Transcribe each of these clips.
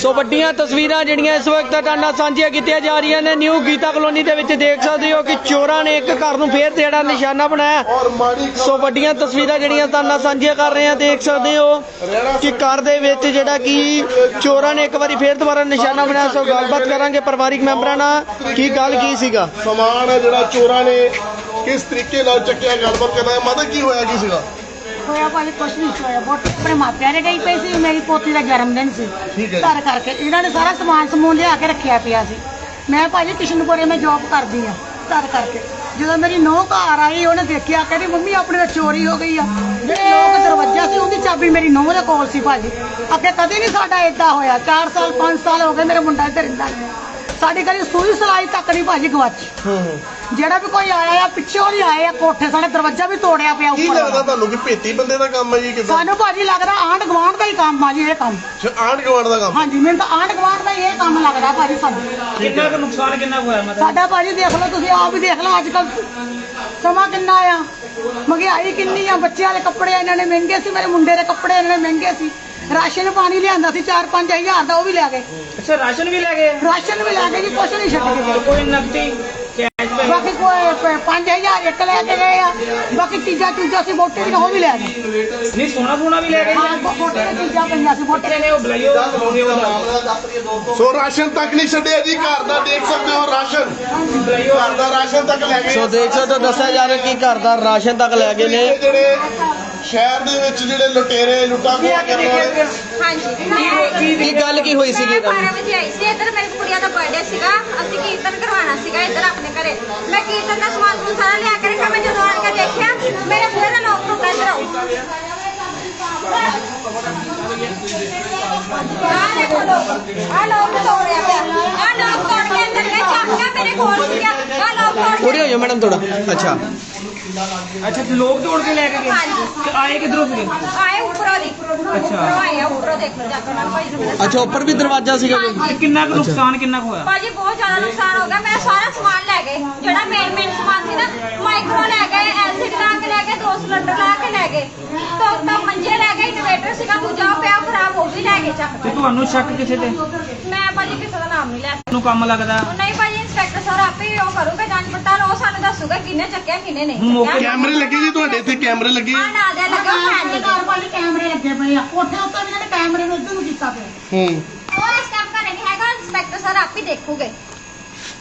ਸੋ ਵੱਡੀਆਂ ਤਸਵੀਰਾਂ ਜਿਹੜੀਆਂ ਇਸ ਵਕਤ ਤੁਹਾਡੇ ਸਾਂਝੀਆਂ ਕੀਤੀਆਂ ਜਾ ਰਹੀਆਂ ਨੇ। ਨਿਊ ਗੀਤਾ ਕਲੋਨੀ ਦੇ ਵਿੱਚ ਦੇਖ ਸਕਦੇ ਹੋ ਕਿ ਚੋਰਾਂ ਨੇ ਇੱਕ ਘਰ ਨੂੰ ਫੇਰ ਜਿਹੜਾ ਨਿਸ਼ਾਨਾ ਬਣਾਇਆ। ਸੋ ਵੱਡੀਆਂ ਤਸਵੀਰਾਂ ਜਿਹੜੀਆਂ ਤੁਹਾਡੇ ਨਾਲ ਸਾਂਝੀਆਂ ਕਰ ਰਹੇ ਹਾਂ ਦੇਖ ਸਕਦੇ ਹੋ ਕਿ ਘਰ ਦੇ ਵਿੱਚ ਜਿਹੜਾ ਕਿ ਚੋਰਾਂ ਨੇ ਇੱਕ ਵਾਰੀ ਫੇਰ ਦੁਬਾਰਾ ਨਿਸ਼ਾਨਾ ਬਣਾਇਆ। ਸੋ ਗੱਲਬਾਤ ਕਰਾਂਗੇ ਪਰਿਵਾਰਿਕ ਮੈਂਬਰਾਂ ਨਾਲ। ਕੀ ਗੱਲ ਕੀ ਸੀਗਾ? ਸਮਾਨ ਹੈ ਜਿਹੜਾ ਚੋਰਾਂ ਨੇ ਕਿਸ ਤਰੀਕੇ ਨਾਲ ਚੱਕਿਆ ਗੱਲਬਾਤ ਕਰਨਾ ਮਾਤਾ ਕੀ ਹੋਇਆ ਕੀ ਸੀਗਾ? ਹੋਇਆ ਭਾਜੀ ਕੁਛ ਨਹੀਂ ਹੋਇਆ ਬਹੁਤ ਆਪਣੇ ਮਾਪਿਆਂ ਦੇ ਗਈ ਪਈ ਸੀ ਮੇਰੀ ਪੋਤੀ ਦਾ ਜਨਮ ਦਿਨ ਸੀ। ਠੀਕ ਹੈ ਜੀ। ਘਰ ਕਰਕੇ ਇਹਨਾਂ ਨੇ ਸਾਰਾ ਸਮਾਨ ਸਮੂਨ ਲਿਆ ਕੇ ਰੱਖਿਆ ਪਿਆ ਸੀ। ਮੈਂ ਭਾਜੀ ਕਿਸ਼ਨਪੁਰੇ ਮੈਂ ਜੌਬ ਕਰਦੀ ਆ ਘਰ ਕਰਕੇ। ਜਦੋਂ ਮੇਰੀ ਨੂੰਹ ਘਰ ਆਈ ਉਹਨੇ ਦੇਖਿਆ ਕਹਿੰਦੀ ਮੰਮੀ ਆਪਣੇ ਨਾਲ ਚੋਰੀ ਹੋ ਗਈ ਆ। ਜਿਹੜੇ ਲੋਕ ਦਰਵਾਜ਼ਾ ਸੀ ਉਹਦੀ ਚਾਬੀ ਮੇਰੀ ਨੂੰਹ ਦੇ ਕੋਲ ਸੀ ਭਾਜੀ। ਅੱਗੇ ਕਦੇ ਨਹੀਂ ਸਾਡਾ ਏਦਾਂ ਹੋਇਆ। 4 ਸਾਲ 5 ਸਾਲ ਹੋ ਗਏ ਮੇਰੇ ਮੁੰਡਾ ਇੱਧਰ ਰਹਿੰਦਾ ਸਾਡੀ ਕਦੀ ਸੂਈ ਸਲਾਈ ਤੱਕ ਨਹੀਂ ਭਾਜੀ ਗਵਾਚੀ ਜਿਹੜਾ ਵੀ ਕੋਈ ਆਇਆ ਆ ਪਿੱਛੋਂ ਨਹੀਂ ਆਏ ਆ ਕੋਠੇ ਸਾਡੇ ਦਰਵਾਜ਼ਾ ਵੀ ਤੋੜਿਆ ਪਿਆ ਕੀ ਲੱਗਦਾ। ਤੁਹਾਨੂੰ ਕਿ ਭੇਤੀ ਬੰਦੇ ਦਾ ਕੰਮ ਹੈ ਜੀ ਕਿਦਾਂ? ਸਾਨੂੰ ਭਾਜੀ ਲੱਗਦਾ ਆਂਢ ਗੁਆਂਢ ਦਾ ਹੀ ਕੰਮ ਆ ਜੀ ਇਹ ਕੰਮ। ਆਂਢ ਗੁਆਂਢ ਦਾ ਕੰਮ? ਹਾਂਜੀ ਮੈਨੂੰ ਤਾਂ ਆਂਢ ਗੁਆਂਢ ਦਾ ਹੀ ਇਹ ਕੰਮ ਲੱਗਦਾ ਭਾਜੀ ਸਾਨੂੰ। ਕਿੰਨਾ ਕੁ ਨੁਕਸਾਨ ਕਿੰਨਾ ਹੋਇਆ ਮਤਲਬ? ਸਾਡਾ ਭਾਜੀ ਦੇਖ ਲਓ ਤੁਸੀਂ ਆਪ ਹੀ ਦੇਖ ਲਓ ਅੱਜ ਕੱਲ ਸਮਾਂ ਕਿੰਨਾ ਆ। ਮਹਿੰਗਾਈ ਕਿੰਨੀ ਆ ਬੱਚਿਆਂ ਦੇ ਕੱਪੜੇ ਇਹਨਾਂ ਨੇ ਮਹਿੰਗੇ ਸੀ ਮੇਰੇ ਮੁੰਡੇ ਦੇ ਕੱਪੜੇ ਇਹਨਾਂ ਨੇ ਮਹਿੰਗੇ ਸੀ। ਰਾਸ਼ਨ ਪਾਣੀ ਲਿਆਂਦਾ ਸੀ 4-5 ਹਜ਼ਾਰ ਦਾ ਉਹ ਵੀ ਲੈ ਗਏ। ਅੱਛਾ ਰਾਸ਼ਨ ਵੀ ਲੈ ਗਏ? ਰਾਸ਼ਨ ਵੀ ਲੈ ਗਏ ਜੀ ਕੁਛ ਨਹੀਂ ਛੱਡ ਕੇ ਗਏ। ਕੋਈ ਨਕਦੀ? ਕੈਸ਼ ਬਾਕੀ ਕੋਈ 5000 ਇੱਕ ਲੈ ਕੇ ਗਏ ਆ। ਬਾਕੀ ਚੀਜ਼ਾਂ ਚੂਜ਼ਾਂ ਸੀ ਮੋਟੇ ਦੀਆਂ ਉਹ ਵੀ ਲੈ ਗਏ। ਨਹੀਂ ਸੋਨਾ ਸੋਨਾ ਵੀ ਲੈ ਗਏ। ਹਾਂ ਮੋਟੇ ਦੀਆਂ ਚੀਜ਼ਾਂ ਪਈਆਂ ਸੀ ਮੋਟੇ ਨੇ ਉਹ ਬੁਲਾਈਓ ਸੋ। ਰਾਸ਼ਨ ਤੱਕ ਨਹੀਂ ਛੱਡਿਆ ਜੀ ਘਰ ਦਾ ਦੇਖ ਸਕਦੇ ਹੋ ਰਾਸ਼ਨ। ਘਰ ਦਾ ਰਾਸ਼ਨ ਤੱਕ ਲੈ ਗਏ। ਸੋ ਦੇਖ ਸਕਦੇ ਹੋ ਦੱਸਿਆ ਜਾ ਰਿਹਾ ਕਿ ਘਰ ਦਾ ਰਾਸ਼ਨ ਤੱਕ ਲੈ ਗਏ ਨੇ। ਜਿਹੜੇ ਸ਼ਹਿਰ ਦੇ ਵਿੱਚ ਜਿਹੜੇ ਲੁਟੇਰੇ ਲੁੱਟਾਂ ਖੋਹਾਂ ਕਰਨ ਵਾਲੇ। ਹਾਂਜੀ। ਕੀ ਗੱਲ ਕੀ ਹੋਈ ਸੀਗੀ ਮੈਂ ਤੁਹਾਨੂੰ 12 ਵਜੇ ਆਈ ਸੀ। ਇੱਧਰ ਮੇਰੀ ਕੁੜੀਆਂ ਦਾ ਬਰਥਡੇ ਸੀਗਾ। ਅਸੀਂ ਕੀਰਤਨ ਕਰਵਾਉਣਾ ਸੀਗਾ ਇੱਧਰ ਆਪਣੇ ਘਰੇ। ਮੈਂ ਕੀਰਤਨ ਦਾ ਸਮਾਨ ਸਮੂਨ ਸਾਰਾ ਲਿਆ ਕੇ ਰੱਖਿਆ। ਮੈਂ ਜਦੋਂ ਆਣ ਕੇ ਦੇਖਿਆ ਮੇਰੇ ਬੂਹੇ ਦਾ ਲੋਕ ਟੁੱਟਾ ਇੱਧਰ ਆਹ ਦੇਖੋ ਲੋਕ। ਆਹ ਲੋਕ ਤੋੜਿਆ ਪਿਆ। ਆਹ ਲੋਕ ਤੋੜ ਕੇ ਮੇਰੇ ਕੋਲ ਕੇ ਪੂਰੇ ਹੋ ਜਾਓ ਮੈਡਮ ਥੋੜਾ ਅੱਛਾ। ਅੱਛਾ ਤੇ ਲੋਕ ਤੋੜ ਕੇ ਲੈ ਕੇ ਗਏ? ਤੇ ਆਏ ਕਿਧਰੋਂ ਸੀਗੇ ਆਏ ਉੱਪਰੋਂ ਦੀ। ਉੱਪਰੋਂ ਆਏ ਆ ਉੱਪਰੋਂ ਦੇਖੋ ਜਾ ਕੇ ਨਾਲ ਭਾਈ ਨੂੰ ਮਿਲਿਆ। ਅੱਛਾ ਉੱਪਰ ਵੀ ਦਰਵਾਜ਼ਾ ਸੀਗਾ ਕੋਈ? ਕਿੰਨਾ ਕੁ ਨੁਕਸਾਨ ਕਿੰਨਾ ਕੁ ਹੋਇਆ? ਭਾਜੀ ਬਹੁਤ ਜ਼ਿਆਦਾ ਨੁਕਸਾਨ ਹੋ ਗਿਆ। ਮੈਂ ਸਾਰਾ ਸਮਾਨ ਲੈ ਗਏ। ਜਿਹੜਾ ਮੇਨ ਮੇਨ ਸਮਾਨ ਸੀ ਨਾ ਮਾਈਕਰੋ ਲੈ ਗਏ ਐਲਸੀਡੀ ਲਾ ਕੇ ਲੈ ਗਏ ਦੋ ਸਿਲੰਡਰ ਲਾ ਕੇ ਲੈ ਗਏ ਤੋਂ ਤਾਂ ਮੰਜੇ ਲੈ ਗਏ ਇਨਵੇਟਰ ਸੀਗਾ ਦੂਜਾ ਉਹ ਪਿਆ ਖਰਾਬ ਉਹ ਵੀ ਲੈ ਗਏ ਚੱਕ ਤੇ ਤੁਹਾਨੂੰ ਸ਼ੱਕ ਕਿਸੇ ਤੇ? ਮੈਂ ਭਾਜੀ ਕਿਸੇ ਦਾ ਨਾਮ ਨਹੀਂ ਲੈ ਸਕਦੀ। ਨੂੰ ਕੰਮ ਲੱਗਦਾ? ਨਹੀਂ ਭਾਜੀ ਇੰਸਪੈਕਟਰ ਸਰ ਆਪੇ ਹੀ ਉਹ ਕਰੂਗਾ ਜਾਂਚ ਪੜਤਾਲ ਉਹ ਸਾਨੂੰ ਦੱਸੂਗਾ ਕਿਹਨੇ ਚੱਕਿਆ ਕਿਹਨੇ ਨਹੀਂ ਹੁਣ ਮੌਕੇ ਚੱਕਿਆ ਕੈਮਰੇ ਲੱਗੇ ਜੀ ਤੁਹਾਡੇ ਇੱਥੇ ਕੈਮਰੇ ਲੱਗੇ। ਆ ਨਾਲ ਦੇ ਲੱਗਾ ਫੈਨ ਨਹੀਂ। ਘਰ ਵਾਲੇ ਕੈਮਰੇ ਲੱਗੇ ਪਏ ਆ। ਕੋਠੇ ਉੱਤੇ ਵੀ ਇਹਨਾਂ ਨੇ ਕੈਮਰੇ ਨੂੰ ਇੱਧਰ ਨੂੰ ਕੀਤਾ ਪਿਆ। ਹੂੰ। ਉਹ ਇਸ ਕੰਮ ਘਰੇ ਨਹੀਂ ਹੈਗਾ ਇੰਸਪੈਕਟਰ ਸਰ ਆਪੇ ਦੇਖੂਗੇ।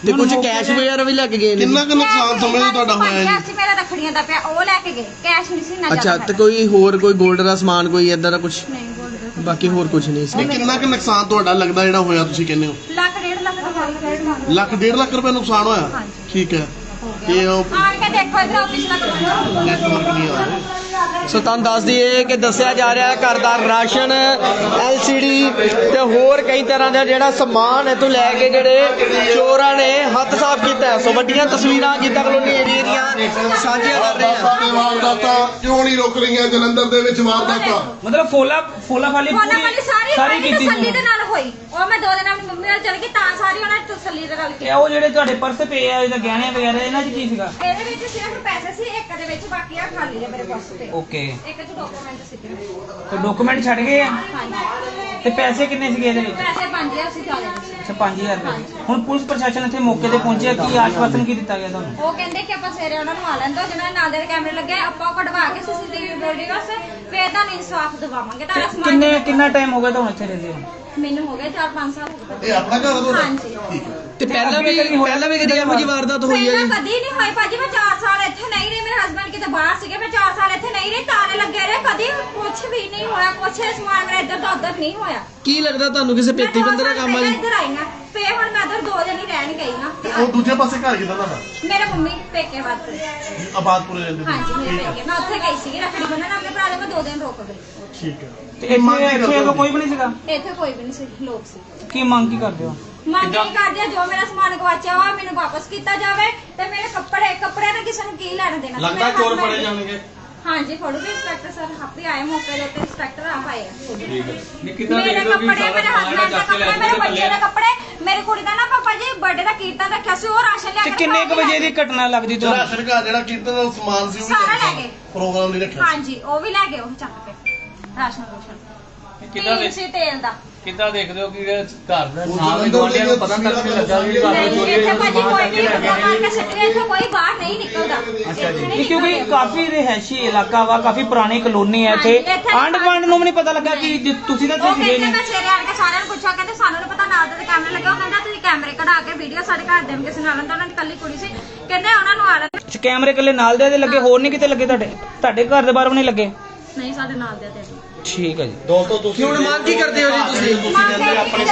ਤੇ ਕੁਝ ਕੈਸ਼ ਵਗੈਰਾ ਵੀ ਲੈ ਕੇ ਗਏ ਨੇ? ਕਿੰਨਾ ਕੁ ਨੁਕਸਾਨ ਸਮਝਦੇ ਤੁਹਾਡਾ ਹੋਇਆ ਜੀ ਅਸੀਂ ਮੇਰਾ ਰੱਖੜੀਆਂ ਦਾ ਪਿਆ ਉਹ ਲੈ ਕੇ ਗਏ। ਕੈਸ਼ ਨਹੀਂ ਸੀ ਨਾ ਅੱਛਾ ਜ਼ਿਆਦਾ ਤੇ ਕੋਈ ਹੋਰ ਕੋਈ 골ਡ ਦਾ ਸਮਾਨ ਕੋਈ ਇਦਾਂ ਦਾ ਕੁਝ ਨਹੀਂ। ਬਾਕੀ ਹੋਰ ਕੁਝ ਨਹੀਂ ਸੀ। ਇਹ ਕਿੰਨਾ ਕੁ ਨੁਕਸਾਨ ਤੁਹਾਡਾ ਲੱਗਦਾ ਜਿਹੜਾ ਹੋਇਆ ਤੁਸੀਂ ਕਹਿੰਦੇ ਹੋ? ਲੱਖ ਡੇਢ ਲੱਖ ਦਾ ਹੋਇਆ ਲੱਖ ਡੇਢ ਲੱਖ ਰੁਪਏ ਨੁਕਸਾਨ ਹੋਇਆ। ਠੀਕ ਹੈ। ਤੇ ਉਹ ਆਣ ਕੇ ਦੇਖੋ ਇਧਰ ਆਫਿਸ ਲੱਗ ਨੈਟਵਰਕ ਨਹੀਂ ਆ ਰਿਹਾ ਸੋ ਤੁਹਾਨੂੰ ਦੱਸ ਦਈਏ ਕਿ ਦੱਸਿਆ ਜਾ ਰਿਹਾ ਹੈ ਘਰ ਦਾ ਰਾਸ਼ਨ ਐਲਸੀਡੀ ਤੇ ਹੋਰ ਕਈ ਤਰ੍ਹਾਂ ਦਾ ਜਿਹੜਾ ਸਮਾਨ ਇਥੋਂ ਲੈ ਕੇ ਜਿਹੜੇ ਚੋਰਾਂ ਨੇ ਹੱਥ ਸਾਫ਼ ਕੀਤਾ ਹੈ। ਸੋ ਵੱਡੀਆਂ ਤਸਵੀਰਾਂ ਜਿੱਦਾਂ ਕਲੋਨੀ ਏਰੀਆ ਦੀਆਂ ਸਾਂਝੀਆਂ ਕਰ ਰਹੇ ਹਾਂ। ਸਾਡੇ ਵਾਰਦਾਤਾਂ ਕਿਉਂ ਨਹੀਂ ਰੁਕ ਰਹੀਆਂ ਜਲੰਧਰ ਦੇ ਵਿੱਚ ਵਾਰਦਾਤਾਂ? ਮਤਲਬ ਫੋਲਾ ਫੋਲਾ ਫਾਲੀ ਵਾਲੀ ਸਾਰੀ ਕੀਤੀ ਤਸੱਲੀ ਸੀ ਦੇ ਨਾਲ ਹੋਈ। ਉਹ ਮੈਂ ਦੋ ਦਿਨ ਆਪਣੀ ਮੰਮੀ ਨਾਲ ਚਲ ਗਈ ਤਾਂ ਸਾਰੀ ਉਹਨਾਂ ਨੇ ਤਸੱਲੀ ਦੇ ਨਾਲ ਕੀਤੀ। ਤੇ ਉਹ ਜਿਹੜੇ ਤੁਹਾਡੇ ਪਰਸ ਪਏ ਆ ਇਹਦਾ ਗਹਿਣੇ ਵਗੈਰਾ ਇਹਨਾਂ 'ਚ ਕੀ ਸੀਗਾ? ਇਹਦੇ ਵਿੱਚ ਸਿਰਫ ਪੈਸੇ ਸੀ ਇੱਕ ਦੇ ਵਿੱਚ ਬਾਕੀ ਆ ਖਾਲੀ ਹੈ ਮੇਰੇ ਪਰਸ ਤੇ। ਓਕੇ ਇੱਕ ਚ ਡਾਕੂਮੈਂਟ ਸੀ ਤੇ ਡਾਕੂਮੈਂਟ ਛੱਡ ਗਏ? ਆ ਹਾਂਜੀ। ਤੇ ਪੈਸੇ ਕਿੰਨੇ ਸੀਗੇ ਇਹਦੇ ਵਿੱਚ? ਪੈਸੇ 5000 ਸੀ ਚਾਲੇ ਅੱਛਾ 5000 ਰੁਪਏ ਹੁਣ ਪੁਲਿਸ ਪ੍ਰਸ਼ਾਸਨ ਇੱਥੇ ਮੌਕੇ ਤੇ ਪਹੁੰਚਿਆ ਕੀ ਆਸ਼ਵਾਸਨ ਕੀ ਦਿੱਤਾ ਗਿਆ ਤੁਹਾਨੂੰ? ਉਹ ਕਹਿੰਦੇ ਕਿ ਆਪਾਂ ਸਵੇਰੇ ਉਹਨਾਂ ਨੂੰ ਆ ਲੈਂਦਾ ਜਿਹਨਾਂ ਦੇ ਨਾਲ ਦੇ ਕੈਮਰੇ ਲੱਗੇ ਆਪਾਂ ਉਹ ਕਢਵਾ ਕੇ ਸੀਸੀਟੀਵੀ ਵੀਡੀਓਸ ਫੇਰ ਤੁਹਾਨੂੰ ਇਨਸਾਫ ਦਿਵਾਵਾਂਗੇ। ਤੁਹਾਡਾ ਸਮਾਨ ਕਿੰਨੇ ਕਿੰਨਾ ਟਾਈਮ ਹੋ? ਗਿਆ ਤੁਹਾਨੂੰ ਇੱਥੇ ਰਹਿੰਦੇ ਹੋ ਮੈਨੂੰ ਹੋ ਗਏ 4-5 ਸਾਲ ਹੋ ਗਏ। ਇਹ ਆਪਣਾ ਘਰ ਆ ਤੁਹਾਡਾ? ਹਾਂਜੀ। ਠੀਕ ਹੈ। ਤੇ ਪਹਿਲਾਂ ਵੀ ਪਹਿਲਾਂ ਵੀ ਕਦੀ ਇਹੋ ਜਿਹੀ ਵਾਰਦਾਤ ਹੋਈ ਹੈ ਪਹਿਲਾਂ ਜੀ ਕਦੀ ਨਹੀਂ ਹੋਈ ਭਾਜੀ ਮੈਂ 4 ਸਾਲ ਇੱਥੇ ਨਹੀਂ ਰਹੀ ਮੇਰੇ ਹਸਬੰਡ ਕਿਤੇ ਬਾਹਰ ਸੀਗੇ ਮੈਂ 4 ਸਾਲ ਇੱਥੇ ਨਹੀਂ ਰਹੀ ਤਾਲੇ ਲੱਗੇ ਰਹੇ ਕਦੀ ਕੁਝ ਵੀ ਨਹੀਂ ਹੋਇਆ ਕੁਛ ਸਮਾਨ ਮੇਰਾ ਇੱਧਰ ਤੋਂ ਉੱਧਰ ਨਹੀਂ ਹੋਇਆ। ਕੀ ਲੱਗਦਾ ਤੁਹਾਨੂੰ ਕਿਸੇ ਪੇਤੀ ਬੰਦੇ ਦਾ ਕੰਮ ਆ ਜੀ ਇੱਧਰ ਆਈ ਨਾ ਫੇ ਹੁਣ ਮੈਂ ਇੱਧਰ ਦੋ ਦਿਨ ਹੀ ਰਹਿਣ ਗਈ ਨਾ ਤੇ ਉਹ ਦੂਜੇ ਪਾਸੇ ਘਰ ਕਿਦਾਂ ਤੁਹਾਡਾ ਮੇਰੇ ਮੰਮੀ ਪੇਕੇ ਬਾਅਦ ਤੇ। ਆਬਾਦਪੁਰੇ ਰਹਿੰਦੇ ਸੀ। ਹਾਂਜੀ ਮੇਰੇ ਪੇਕੇ। ਮੈਂ ਉੱਥੇ ਗਈ ਸੀਗੀ ਰੱਖੜੀ ਬੰਨਣ ਆਪਣੇ ਭਰਾ ਦੇ ਮੈਂ ਦੋ ਦਿਨ ਰੁਕ ਗਈ। ਠੀਕ ਹੈ। ਤੇ ਇੱਥੇ ਇੱਥੇ ਉਦੋਂ ਕੋਈ ਵੀ ਨਹੀਂ ਸੀਗਾ? ਇੱਥੇ ਕੋਈ ਵੀ ਨਹੀਂ ਸੀ ਲੋਕ ਸੀ। ਕੀ ਮੰਗ ਕੀ ਕਰਦੇ ਹੋ? ਮੰਗ ਇਹ ਕਰਦੇ ਆ ਜੋ ਮੇਰਾ ਸਮਾਨ ਗਵਾਚਿਆ ਵਾ ਮੈਨੂੰ ਵਾਪਸ ਕੀਤਾ ਜਾਵੇ ਤੇ ਮੇਰੇ ਕੱਪੜੇ ਕੱਪੜਿਆਂ ਦਾ ਕਿਸੇ ਨੂੰ ਕੀ ਲੈਣ ਦੇਣਾ? ਲੱਗਦਾ ਚੋਰ ਫੜੇ ਜਾਣਗੇ। ਹਾਂਜੀ ਫੜੂਗੇ ਇੰਸਪੈਕਟਰ ਸਰ ਆਪੇ ਆਏ ਮੌਕੇ ਦੇ ਉੱਤੇ ਇੰਸਪੈਕਟਰ ਆਪ ਆਏ ਆ। ਮੇਰੇ ਕੱਪੜੇ ਮੇਰੇ ਹਸਬੰਡ ਦਾ ਕੱਪੜੇ ਮੇਰੇ ਬੱਚੇ ਦੇ ਕੱਪੜੇ ਮੇਰੀ ਕੁੜੀ ਦਾ ਨਾ ਪਾਪਾ ਜੀ ਬਰਥਡੇ ਦਾ ਕੀਰਤਨ ਰੱਖਿਆ ਸੀ ਉਹ ਰਾਸ਼ਨ ਲਿਆ ਤੇ ਕੇ ਕਿੰਨੇ ਕੁ ਵਜੇ ਦੀ ਘਟਨਾ ਲੱਗਦੀ ਤੁਹਾਨੂੰ? ਰਾਸ਼ਨ ਘਰ ਜਿਹੜਾ ਕੀਰਤਨ ਦਾ ਸਮਾਨ ਸੀ ਉਹ ਵੀ ਸਾਰਾ ਲੈ ਗਏ। ਪ੍ਰੋਗਰਾਮ ਲਈ ਰੱਖਿਆ ਸੀ। ਹਾਂਜੀ ਉਹ ਵੀ ਲੈ ਗਏ ਉਹ ਚੱਕ ਕੇ। ਰਾਸ਼ਨ ਰੋਸ਼ਨ। ਤੀਨ ਸੀ ਤੇਲ ਦਾ। ਕਿੱਦਾਂ ਦੇਖਦੇ ਹੋ ਕਿ ਇਹ ਘਰ ਦਾ ਨਾਲ ਦੇ ਗਵਾਂਢੀਆਂ ਨੂੰ ਪਤਾ ਤੱਕ ਨਹੀਂ ਲੱਗਾ ਵੀ ਘਰ ਨਹੀਂ ਚੋਰੀ ਇੱਥੇ ਭਾਜੀ ਕੋਈ ਨਹੀਂ ਬੰਦਾ ਮਾਰ ਕੇ ਸੱਟਿਆ ਇੱਥੇ ਕੋਈ ਬਾਹਰ ਨਹੀਂ ਨਿਕਲਦਾ। ਅੱਛਾ ਜੀ। ਇਹ ਕਿਉਂਕਿ ਕਾਫੀ ਰਿਹਾਇਸ਼ੀ ਇਲਾਕਾ ਵਾ ਕਾਫੀ ਪੁਰਾਣੀ ਕਲੋਨੀ ਹੈ ਇੱਥੇ। ਹਾਂਜੀ, ਇੱਥੇ ਆਂਢ ਗੁਆਂਢ ਨੂੰ ਵੀ ਨਹੀਂ ਪਤਾ ਲੱਗਾ ਕਿ ਜੇ ਤੁਸੀਂ ਤਾਂ ਉਹ ਇੱਥੇ ਸੀਗੇ ਕਹਿੰਦੇ ਨਹੀਂ। ਮੈਂ ਸਵੇਰੇ ਆਣ ਕੇ ਸਾਰਿਆਂ ਨੂੰ ਪੁੱਛਿਆ ਕਹਿੰਦੇ ਸਾਨੂੰ ਨੀ ਪਤਾ ਨਾਲ ਦੇ ਕੈਮਰੇ ਲੱਗੇ। ਉਹ ਕਹਿੰਦਾ ਤੁਸੀਂ ਕੈਮਰੇ ਕਢਾ ਕੇ ਵੀਡੀਓ ਸਾਡੇ ਘਰ ਦੇ ਕਿਸੇ ਨਾਲ ਉਹਨਾਂ ਦੀ ਕੱਲੀ ਕੁੜੀ ਸੀ। ਕਹਿੰਦੇ ਉਹਨਾਂ ਨੂੰ ਆ ਅੱਛਾ, ਕੈਮਰੇ ਕੱਲੇ ਨਾਲ ਦੇ ਦੇ ਲੱਗੇ? ਹੋਰ ਨਹੀਂ ਕਿਤੇ ਲੱਗੇ ਤੁਹਾਡੇ? ਤੁਹਾਡੇ ਘਰ ਦੇ ਬਾਹਰ ਵੀ ਨਹੀਂ ਲੱਗੇ? ਨਹੀਂ ਸਾਡੇ ਨਾਲ ਦੇ ਤੇ। ਠੀਕ ਹੈ ਜੀ। ਦੋਸਤੋ ਤੁਸੀਂ ਹੁਣ ਮੰਗ ਕੀ ਕਰਦੇ ਹੋ ਜੀ ਤੁਸੀਂ? ਆਪਣੇ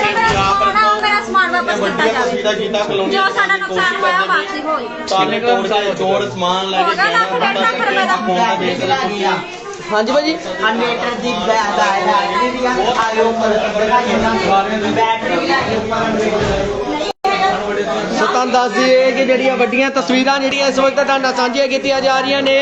ਮੇਰਾ ਸਮਾਨ ਵਾਪਸ ਕੀਤਾ ਜਾਵੇ। ਜੋ ਸਾਡਾ ਨੁਕਸਾਨ ਹੋਇਆ ਵਾਪਸੀ ਹੋਈ ਤਾਲੇ ਤੋੜ ਕੇ ਚੋਰ ਸਮਾਨ ਲੈ ਹੋ ਗਿਆ ਦਾ ਫੋਨ ਤੇ ਦੇਖ ਰਹੇ ਹਾਂਜੀ ਭਾਜੀ। ਇਨਵੇਟਰ ਦੀ ਬੈਟਰੀ ਵੀ ਆ। ਆਇਓ ਪਰ ਬੈਟਰੀ ਵੀ ਲੱਗੀ ਉੱਪਰ ਤੁਹਾਨੂੰ ਦੱਸ ਦਈਏ ਕਿ ਜਿਹੜੀਆਂ ਵੱਡੀਆਂ ਤਸਵੀਰਾਂ ਜਿਹੜੀਆਂ ਇਸ ਵਕਤ ਤੁਹਾਡੇ ਸਾਂਝੀਆਂ ਕੀਤੀਆਂ ਜਾ ਰਹੀਆਂ ਨੇ,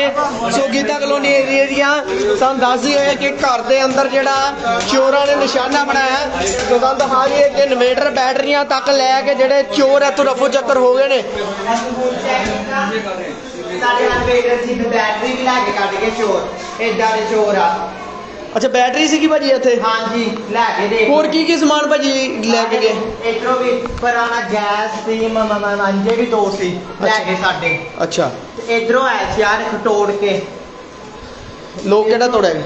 ਸੋ ਗੀਤਾ ਕਲੋਨੀ ਏਰੀਆ ਦੀਆਂ, ਸਾਨੂੰ ਦੱਸ ਦਈਏ ਕਿ ਘਰ ਦੇ ਅੰਦਰ ਜਿਹੜਾ ਚੋਰਾਂ ਨੇ ਨਿਸ਼ਾਨਾ ਬਣਾਇਆ। ਸੋ ਤੁਹਾਨੂੰ ਦਿਖਾ ਦਈਏ ਕਿ ਇਨਵੇਟਰ ਬੈਟਰੀਆਂ ਤੱਕ ਲੈ ਕੇ ਜਿਹੜੇ ਚੋਰ ਇੱਥੋਂ ਰਫੂ ਚੱਕਰ ਹੋ ਗਏ ਨੇ। ਸਾਡੇ ਇਨਵੇਟਰ ਬੈਟਰੀ ਵੀ ਲਾ ਕੇ ਕੱਢ ਕੇ ਚੋਰ, ਏਦਾਂ ਦੇ ਚੋਰ ਆ। ਅੱਛਾ ਬੈਟਰੀ ਸੀਗੀ ਭਾਜੀ ਇੱਥੇ? ਹਾਂਜੀ ਲੈ ਕੇ ਦੇਖ। ਹੋਰ ਕੀ ਕੀ ਸਮਾਨ ਭਾਜੀ ਲੈ ਕੇ ਗਏ? ਇਧਰੋਂ ਵੀ ਪੁਰਾਣਾ ਗੈਸ ਸੀ ਮਮਾ ਮੰਜੇ ਵੀ ਦੋ ਸੀ ਲੈ ਕੇ ਸਾਡੇ। ਅੱਛਾ। ਤੇ ਇਧਰੋਂ ਆਇਆ ਸੀ ਤੋੜ ਕੇ। ਲੋਕ ਕਿਹੜਾ ਤੋੜਿਆ ਗਿਆ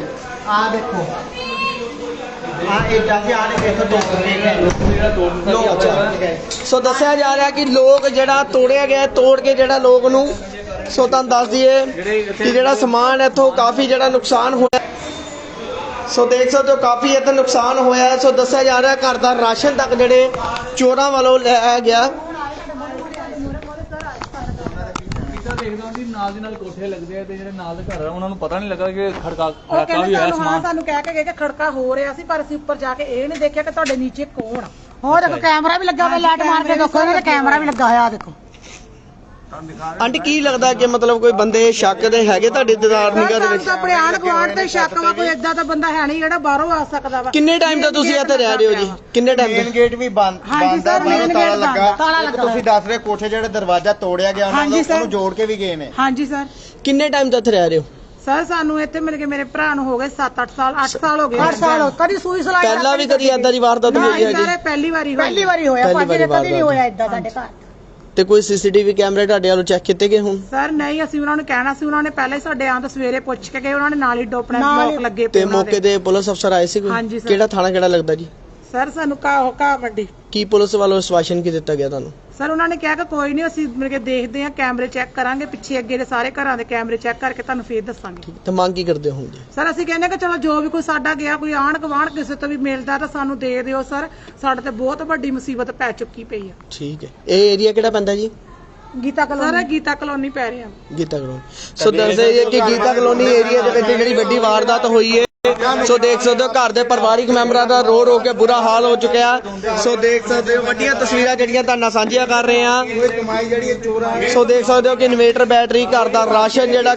ਆਹ ਦੇਖੋ। ਆਹ ਏਦਾਂ ਸੀ ਤੋੜ ਕੇ ਲੋਕ ਤੋੜ ਕੇ। ਗਏ ਸੋ ਦੱਸਿਆ ਜਾ ਰਿਹਾ ਕਿ ਲੋਕ ਜਿਹੜਾ ਤੋੜਿਆ ਗਿਆ ਤੋੜ ਕੇ ਜਿਹੜਾ ਲੋਕ ਨੂੰ ਸੋ ਤੁਹਾਨੂੰ ਦੱਸ ਦਈਏ ਕਿ ਜਿਹੜਾ ਸਮਾਨ ਇੱਥੋਂ ਕਾਫੀ ਜਿਹੜਾ ਨੁਕਸਾਨ ਹੋਇਆ। ਸੋ ਦੇਖ ਸਕਦੇ ਹੋ ਕਾਫੀ ਇੱਥੇ ਨੁਕਸਾਨ ਹੋਇਆ। ਸੋ ਦੱਸਿਆ ਜਾ ਰਿਹਾ ਘਰ ਦਾ ਰਾਸ਼ਨ ਤੱਕ ਜਿਹੜੇ ਚੋਰਾਂ ਵੱਲੋਂ ਲਿਆ ਗਿਆ। ਦੇਖਦੇ ਹੋ ਕਿ ਨਾਲ ਦੀ ਨਾਲ ਕੋਠੇ ਲੱਗਦੇ ਆ ਤੇ ਜਿਹੜੇ ਨਾਲ ਦੇ ਘਰ ਆ ਉਹਨਾਂ ਨੂੰ ਪਤਾ ਨਹੀਂ ਲੱਗਾ ਕਿ ਖੜਕਾ ਖੜਕਾ ਵੀ ਹੋਇਆ ਸਮਾਨ। ਸਾਨੂੰ ਕਹਿ ਕੇ ਗਏ ਕਿ ਖੜਕਾ ਹੋ ਰਿਹਾ ਸੀ ਪਰ ਅਸੀਂ ਉੱਪਰ ਜਾ ਕੇ ਇਹ ਨਹੀਂ ਦੇਖਿਆ ਕਿ ਤੁਹਾਡੇ ਨੀਚੇ ਕੌਣ ਆ। ਹੋਰ ਦੇਖੋ ਕੈਮਰਾ ਵੀ ਲੱਗਾ ਹੋਇਆ ਲਾਈਟ ਮਾਰ ਕੇ ਦੇਖੋ ਇਹਨਾਂ ਦਾ ਕੈਮਰਾ ਵੀ ਲੱਗਾ ਹੋਇਆ ਆ ਦੇਖੋ। ਆਂਟੀ ਕੀ ਲੱਗਦਾ ਕਿ ਮਤਲਬ ਕੋਈ ਬੰਦੇ ਸ਼ੱਕ ਦੇ ਹੈਗੇ ਤੁਹਾਡੇ ਦਿਦਾਰ ਨਿਗਾਹ ਦੇ ਵਿੱਚ? ਤਾਂ ਆਪਣੇ ਗੁਆਂਢ ਤੇ ਸ਼ੱਕ ਵਾ ਕੋਈ ਏਦਾਂ ਦਾ ਬੰਦਾ ਹੈ ਨਹੀਂ ਜਿਹੜਾ ਬਾਹਰੋਂ ਆ ਸਕਦਾ ਵਾ। ਕਿੰਨੇ ਟਾਈਮ ਤੋਂ ਤੁਸੀਂ ਇੱਥੇ ਰਹਿ ਰਹੇ ਹੋ ਜੀ? ਕਿੰਨੇ ਟਾਈਮ ਮੇਨ ਗੇਟ ਵੀ ਬੰਦ ਹਾਂਜੀ ਬੰਦ ਆ ਸਰ, ਬਾਹਰੋਂ main ਤਾਲਾ gate ਲੱਗਾ। ਆ, ਤਾਲਾ ਇੱਕ ਲੱਗਾ ਤੁਸੀਂ ਦੱਸ ਰਹੇ ਕੋਠੇ ਜਿਹੜੇ ਦਰਵਾਜ਼ਾ ਤੋੜਿਆ ਗਿਆ ਉਹਨਾਂ ਹਾਂਜੀ ਦਾ ਸਰ। ਉਹਨੂੰ ਜੋੜ ਕੇ ਵੀ ਗਏ ਨੇ। ਹਾਂਜੀ ਸਰ। ਕਿੰਨੇ ਟਾਈਮ ਤੋਂ ਇੱਥੇ ਰਹਿ ਰਹੇ ਹੋ? ਸਰ ਸਾਨੂੰ ਇੱਥੇ ਮਿਲ ਕੇ ਮੇਰੇ ਭਰਾ ਨੂੰ ਹੋ ਗਏ 7-8 ਸਾਲ 8 ਸਾਲ ਹੋ ਗਏ। 8 ਸਾਲ ਕਦੀ ਸੂਈ ਸਲਾਈ ਪਹਿਲਾਂ ਵੀ ਕਦੀ ਏਦਾਂ ਦੀ ਵਾਰਦਾਤ ਹੋਈ ਨਹੀਂ ਹੈਗੀ ਸਾਰੇ ਪਹਿਲੀ ਵਾਰੀ ਹੋਈ ਪਹਿਲੀ ਵਾਰੀ ਪਹਿਲੀ ਵਾਰੀ ਵਾਰਦਾਤ ਇਦਾਂ ਸਾਡੇ ਘਰ। ਤੇ ਕੋਈ ਸੀਸੀਟੀਵੀ ਕੈਮਰੇ ਤੁਹਾਡੇ ਵੱਲੋਂ ਚੈੱਕ ਕੀਤੇ ਗਏ ਹੁਣ ਸਰ ਨਹੀਂ ਅਸੀਂ ਉਹਨਾਂ ਨੂੰ ਕਹਿਣਾ ਸੀ ਉਹਨਾਂ ਨੇ ਪਹਿਲਾਂ ਹੀ ਸਾਡੇ ਆਂ ਤੋਂ ਸਵੇਰੇ ਪੁੱਛ ਕੇ ਗਏ ਉਹਨਾਂ ਨੇ ਨਾਲ ਹੀ ਡੋਪਣਾ ਬਲੌਕ ਲੱਗੇ ਪਏ ਤੇ ਉਹਨਾਂ ਮੌਕੇ। ਤੇ ਪੁਲਿਸ ਅਫਸਰ ਆਏ ਸੀ ਕੋਈ ਹਾਂਜੀ ਸਰ। ਕਿਹੜਾ ਥਾਣਾ ਕਿਹੜਾ ਲੱਗਦਾ ਜੀ ਸਰ ਸਾਨੂੰ ਕਾ ਕਾ ਮੰਡੀ ਕੀ ਪੁਲਿਸ ਵੱਲੋਂ ਸਵਾਸ਼ਨ ਕੀ ਦਿੱਤਾ ਗਿਆ ਤੁਹਾਨੂੰ? ਸਰ ਉਹਨਾਂ ਨੇ ਕਿਹਾ ਕਿ ਕੋਈ ਨਹੀਂ ਅਸੀਂ ਮਿਲ ਕੇ ਦੇਖਦੇ ਹਾਂ ਕੈਮਰੇ ਚੈੱਕ ਕਰਾਂਗੇ ਪਿੱਛੇ ਅੱਗੇ ਦੇ ਸਾਰੇ ਘਰਾਂ ਦੇ ਕੈਮਰੇ ਚੈੱਕ ਕਰਕੇ ਤੁਹਾਨੂੰ ਫੇਰ ਦੱਸਾਂਗੇ। ਤੇ ਮੰਗ ਕੀ ਕਰਦੇ ਹੋ ਜੀ ਸਰ ਅਸੀਂ ਕਹਿੰਦੇ ਕਿ ਚਲੋ ਜੋ ਵੀ ਕੋਈ ਸਾਡਾ ਗਿਆ ਕੋਈ ਆਣ ਗਵਾਣ ਕਿਸੇ ਤੋਂ ਵੀ ਮਿਲਦਾ ਤਾਂ ਸਾਨੂੰ ਦੇ ਦਿਓ ਸਰ। ਸਾਡੇ ਤੇ ਬਹੁਤ ਵੱਡੀ ਮੁਸੀਬਤ ਪੈ ਚੁੱਕੀ ਪਈ ਆ। ਠੀਕ ਹੈ। ਇਹ ਏਰੀਆ ਕਿਹੜਾ ਪੈਂਦਾ ji? Geeta colony. Sir Geeta colony ਪੈ ਰਿਹਾ ਗੀਤਾ ਕਲੋਨੀ। ਸੋ ਦੱਸਦੇ ਜੀ ਕਿ ਗੀਤਾ ਕਲੋਨੀ ਏਰੀਆ ਦੇ ਵਿੱਚ ਜਿਹੜੀ ਵੱਡੀ ਵਾਰਦਾਤ ਹੋਈ ਹੈ ਸੋ ਦੇਖ ਸਕਦੇ ਹੋ ਘਰ ਦੇ ਪਰਿਵਾਰਿਕ ਮੈਂਬਰਾਂ ਦਾ ਰੋ ਰੋ ਕੇ ਬੁਰਾ ਹਾਲ ਹੋ ਚੁੱਕਿਆ। ਸੋ ਦੇਖ ਸਕਦੇ ਹੋ ਵੱਡੀਆਂ ਤਸਵੀਰਾਂ ਜਿਹੜੀਆਂ ਤੁਹਾਡੇ ਸਾਂਝੀਆਂ ਕਰ ਰਹੇ ਹਾਂ। ਸੋ ਦੇਖ ਸਕਦੇ ਹੋ ਕਿ ਇਨਵੇਟਰ ਬੈਟਰੀ ਘਰ ਦਾ ਰਾਸ਼ਨ ਜਿਹੜਾ